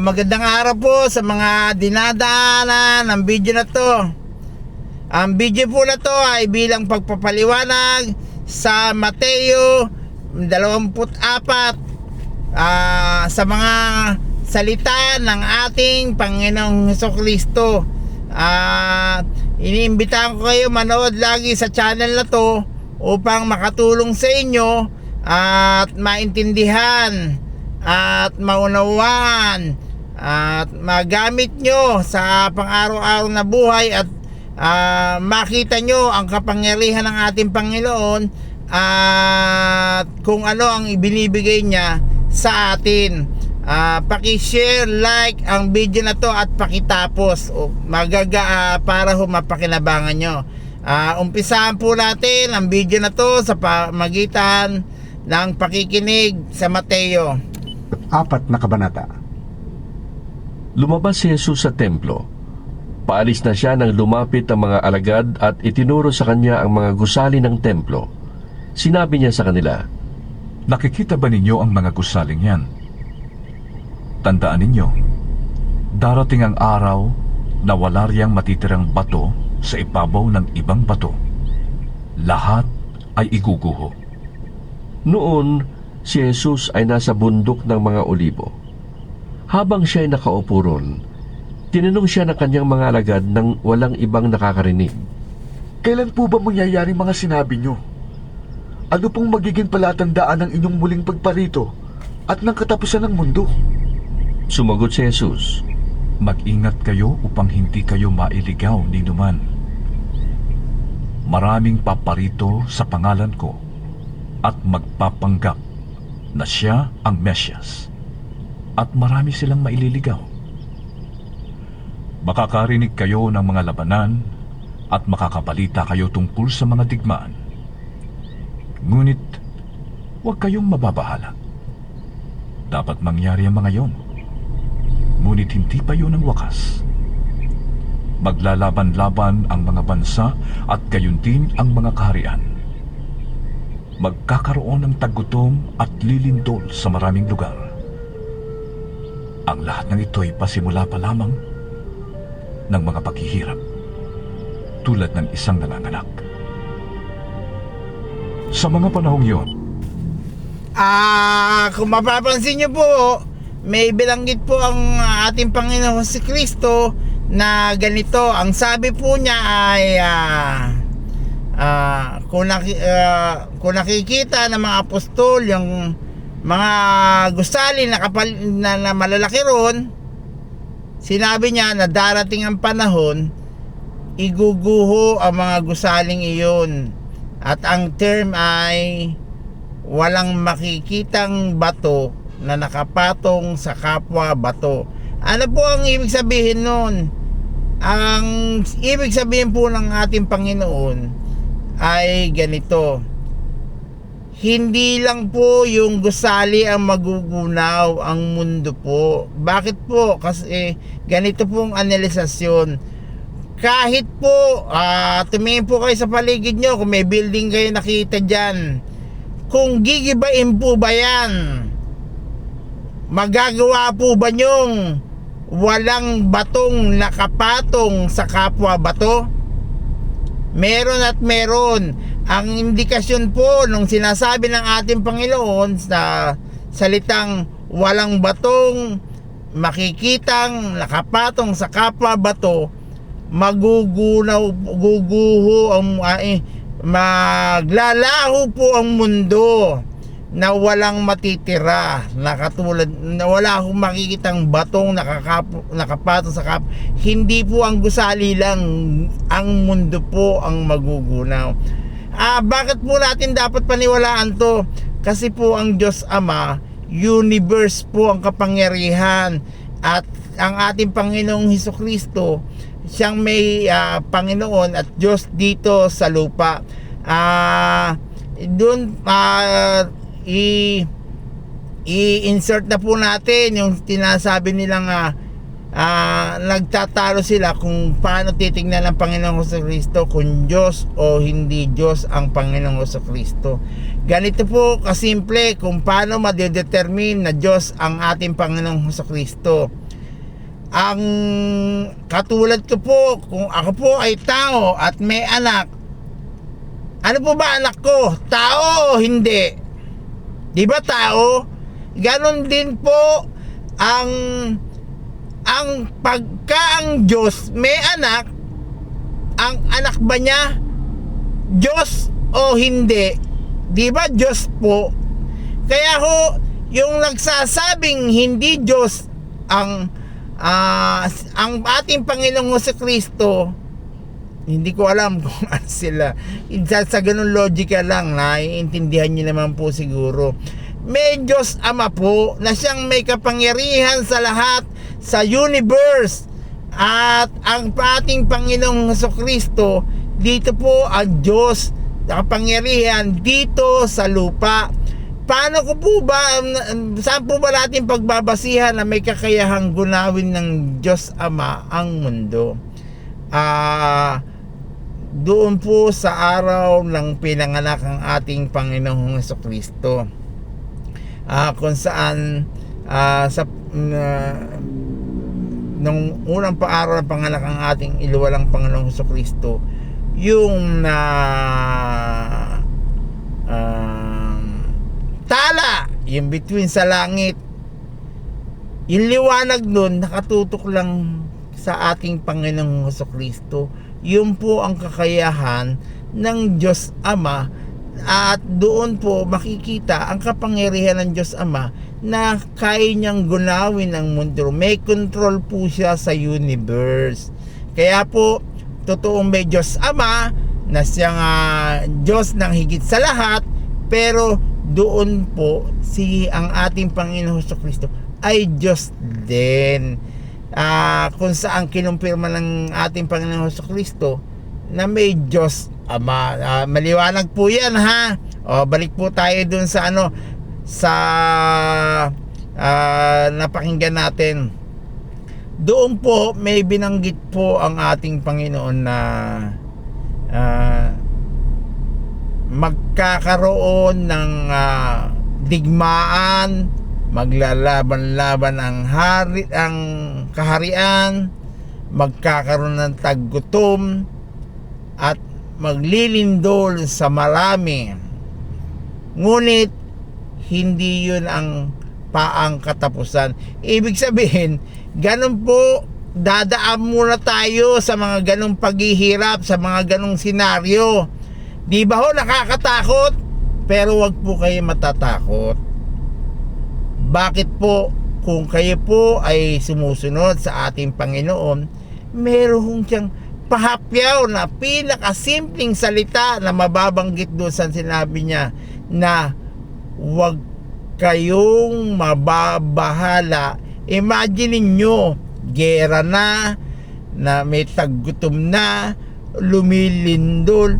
Magandang araw po sa mga dinadaanan ng video na to. Ang video po na to ay bilang pagpapaliwanag sa Mateo 24 ah, sa mga salita ng ating Panginoong Heso Kristo. At iniimbitahan ko kayo manood lagi sa channel na to upang makatulong sa inyo at maintindihan at maunawaan at magamit nyo sa pang-araw-araw na buhay at ah, makita nyo ang kapangyarihan ng ating Panginoon at kung ano ang ibinibigay niya sa atin. Ah, paki-share, like ang video na to at pakitapos o magaga ah, para humapakinabangan nyo. Ah, umpisahan po natin ang video na to sa pamagitan ng pakikinig sa Mateo. Apat na kabanata. Lumabas si Jesus sa templo. Paalis na siya nang lumapit ang mga alagad at itinuro sa kanya ang mga gusali ng templo. Sinabi niya sa kanila, Nakikita ba ninyo ang mga gusaling yan? Tandaan ninyo, darating ang araw na wala riyang matitirang bato sa ibabaw ng ibang bato. Lahat ay iguguho. Noon, si Jesus ay nasa bundok ng mga olibo. Habang siya ay nakaupo ron, tinanong siya ng kanyang mga alagad nang walang ibang nakakarinig. Kailan po ba mangyayari mga sinabi nyo? Ano pong magiging palatandaan ng inyong muling pagparito at ng katapusan ng mundo? Sumagot si Jesus, Mag-ingat kayo upang hindi kayo mailigaw ni numan. Maraming paparito sa pangalan ko at magpapanggap na siya ang Mesyas at marami silang maililigaw. Makakarinig kayo ng mga labanan at makakabalita kayo tungkol sa mga digmaan. Ngunit, huwag kayong mababahala. Dapat mangyari ang mga yon. Ngunit hindi pa yun ang wakas. Maglalaban-laban ang mga bansa at gayon din ang mga kaharian. Magkakaroon ng tagutom at lilindol sa maraming lugar. Ang lahat ng ito ay pasimula pa lamang ng mga paghihirap tulad ng isang nanganganak. Sa mga panahong yon, Ah, kung mapapansin niyo po, may bilanggit po ang ating Panginoon si Kristo na ganito. Ang sabi po niya ay ah, ah, kung, naki, ah, kung nakikita ng mga apostol yung mga gusali na, kapal, na, na malalaki ron, sinabi niya na darating ang panahon, iguguho ang mga gusaling iyon. At ang term ay walang makikitang bato na nakapatong sa kapwa bato. Ano po ang ibig sabihin nun? Ang ibig sabihin po ng ating Panginoon ay ganito. Hindi lang po yung gusali ang magugunaw ang mundo po. Bakit po? Kasi ganito pong analisasyon. Kahit po, ah tumingin po kayo sa paligid nyo kung may building kayo nakita dyan kung gigibain po ba yan magagawa po ba nyong walang batong nakapatong sa kapwa bato meron at meron. Ang indikasyon po nung sinasabi ng ating Panginoon sa salitang walang batong makikitang nakapatong sa kapwa bato magugunaw guguho ang ay, maglalaho po ang mundo na walang matitira na katulad na wala akong makikitang batong nakakap, nakapato sa kap. Hindi po ang gusali lang ang mundo po ang magugunaw. Ah bakit po natin dapat paniwalaan to? Kasi po ang Diyos Ama universe po ang kapangyarihan. At ang ating Panginoong Heso Kristo siyang may ah, Panginoon at Diyos dito sa lupa. Ah, doon ah, i i-insert na po natin yung tinasabi nilang ah, ah, nagtatalo sila kung paano titingnan ng Panginoong Hesus Kristo kung Diyos o hindi Diyos ang Panginoong Hesus Kristo. Ganito po kasimple kung paano madedetermine na Diyos ang ating Panginoong Hesus Kristo. Ang katulad ko po, kung ako po ay tao at may anak, ano po ba anak ko? Tao o hindi? Di ba tao? Ganon din po ang ang pagka ang Diyos may anak, ang anak ba niya Diyos o hindi? Di ba Diyos po? Kaya ho, yung nagsasabing hindi Diyos ang ah, ang ating Panginoong Hesus Kristo, hindi ko alam kung ano sila. Sa, sa ganun logica lang, naiintindihan nyo naman po siguro. May Diyos Ama po na siyang may kapangyarihan sa lahat sa universe. At ang ating Panginoong Heso Kristo, dito po ang Diyos na kapangyarihan dito sa lupa. Paano ko po ba, um, saan po ba natin pagbabasihan na may kakayahang gunawin ng Diyos Ama ang mundo? Ah, doon po sa araw ng pinanganak ang ating Panginoong Heso Kristo. Ah, kung saan ah, sa uh, nung unang paaraw ng panganak ang ating iluwalang Panginoong Heso Kristo, yung na um, tala, yung between sa langit, yung liwanag nun nakatutok lang sa ating Panginoong Heso Kristo. Yun po ang kakayahan ng Diyos Ama at doon po makikita ang kapangyarihan ng Diyos Ama na kaya niyang gunawin ang mundo. May control po siya sa universe. Kaya po, totoong may Diyos Ama na siyang ah, Diyos ng higit sa lahat pero doon po si ang ating Panginoon Kristo ay Diyos din. Ah, kung saan kinumpirma ng ating Panginoon Hesus Kristo na may Diyos Ama. Ah, maliwanag po 'yan ha. O balik po tayo dun sa ano sa ah, napakinggan natin. Doon po may binanggit po ang ating Panginoon na ah, magkakaroon ng ah, digmaan, maglalaban-laban ang hari ang kaharian, magkakaroon ng taggutom at maglilindol sa marami. Ngunit hindi yun ang paang katapusan. Ibig sabihin, ganun po dadaan muna tayo sa mga ganong paghihirap, sa mga ganong senaryo. Di ba ho nakakatakot? Pero wag po kayo matatakot. Bakit po? Kung kayo po ay sumusunod sa ating Panginoon, meron siyang pahapyaw na pinakasimpleng salita na mababanggit doon sa sinabi niya na wag kayong mababahala. Imagine niyo, gera na, na may taggutom na, lumilindol.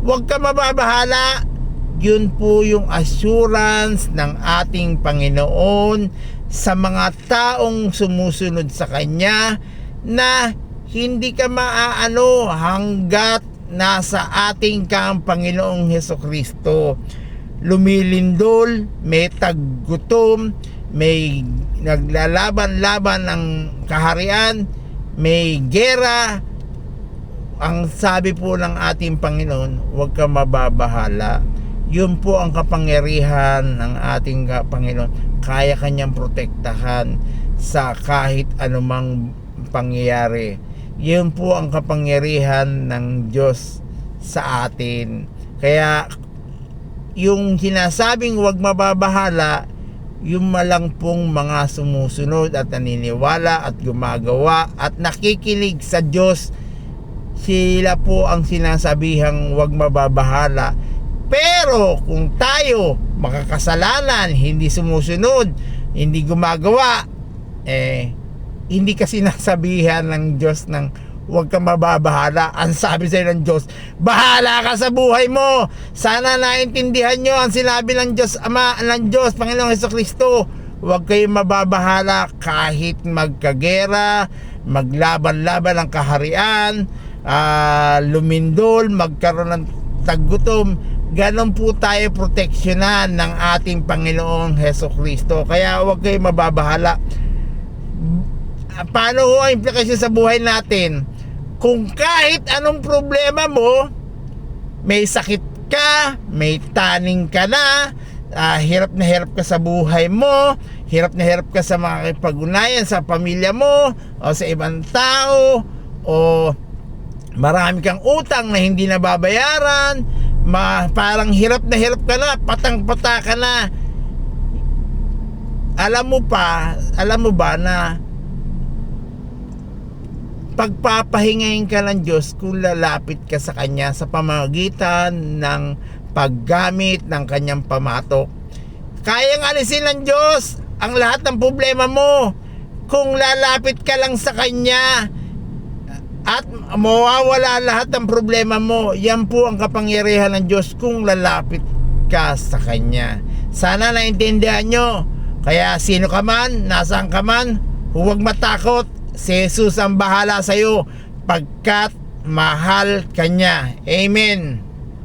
Huwag ka mababahala. Yun po yung assurance ng ating Panginoon sa mga taong sumusunod sa Kanya na hindi ka maaano hanggat nasa ating kang Panginoong Heso Kristo. Lumilindol, may taggutom, may naglalaban-laban ng kaharian, may gera. Ang sabi po ng ating Panginoon, huwag ka mababahala. Yun po ang kapangyarihan ng ating Panginoon. Kaya kanyang protektahan sa kahit anumang pangyayari. Yun po ang kapangyarihan ng Diyos sa atin. Kaya yung sinasabing huwag mababahala, yung malang pong mga sumusunod at naniniwala at gumagawa at nakikinig sa Diyos, sila po ang sinasabihang huwag mababahala. Pero kung tayo makakasalanan, hindi sumusunod, hindi gumagawa, eh, hindi kasi nasabihan ng Diyos ng huwag kang mababahala. Ang sabi sa'yo ng Diyos, bahala ka sa buhay mo. Sana naintindihan nyo ang sinabi ng Diyos, Ama, ng Diyos, Panginoong Heso Kristo. huwag kayong mababahala kahit magkagera, maglaban-laban ang kaharian, ah, lumindol, magkaroon ng taggutom, ganon po tayo proteksyonan ng ating Panginoong Heso Kristo. Kaya huwag kayong mababahala. Ah, Paano ho ang implikasyon sa buhay natin? Kung kahit anong problema mo, may sakit ka, may taning ka na, ah, hirap na hirap ka sa buhay mo, hirap na hirap ka sa mga kipag-unayan sa pamilya mo, o sa ibang tao, o marami kang utang na hindi nababayaran, ma, parang hirap na hirap ka na, patang-pata ka na. Alam mo pa, alam mo ba na pagpapahingayin ka ng Diyos kung lalapit ka sa Kanya sa pamagitan ng paggamit ng Kanyang pamatok. Kayang alisin ng Diyos ang lahat ng problema mo kung lalapit ka lang sa Kanya at mawawala lahat ng problema mo. Yan po ang kapangyarihan ng Diyos kung lalapit ka sa Kanya. Sana naintindihan nyo. Kaya sino ka man, nasaan ka man, huwag matakot. Si Jesus ang bahala sa iyo pagkat mahal kanya. Amen.